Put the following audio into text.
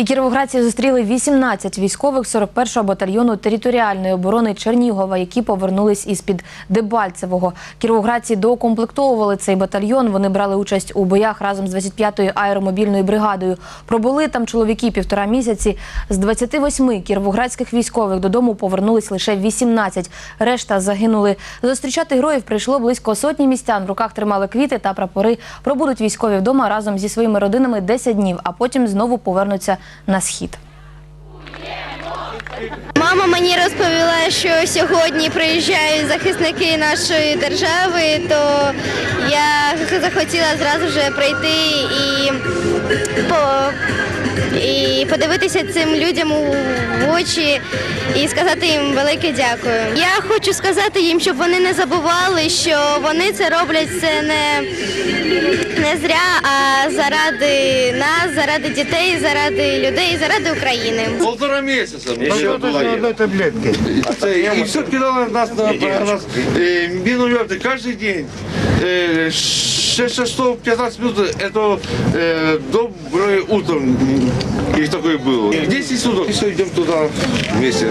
І кіровоградці зустріли 18 військових 41-го батальйону територіальної оборони Чернігова, які повернулись із-під Дебальцевого. Кіровоградці доукомплектовували цей батальйон. Вони брали участь у боях разом з 25-ю аеромобільною бригадою. Пробули там чоловіки півтора місяці. З 28 кіровоградських військових додому повернулись лише 18. Решта загинули. Зустрічати героїв прийшло близько сотні містян. В руках тримали квіти та прапори. Пробудуть військові вдома разом зі своїми родинами 10 днів, а потім знову повернуться на схід. Мама мені розповіла, що сьогодні приїжджають захисники нашої держави, то я захотіла зразу ж прийти і, по, і подивитися цим людям в очі і сказати їм велике дякую. Я хочу сказати їм, щоб вони не забували, що вони це роблять це не, не зря, заради нас, заради дітей, заради людей, заради України. Полтора месяца. Еще точно одной таблетки. И все кидало нас на, на нас. Э, минулеты каждый день. Э, 6 часов 15 минут это э, доброе утро. Их такое было. 10 суток. И все идем туда вместе.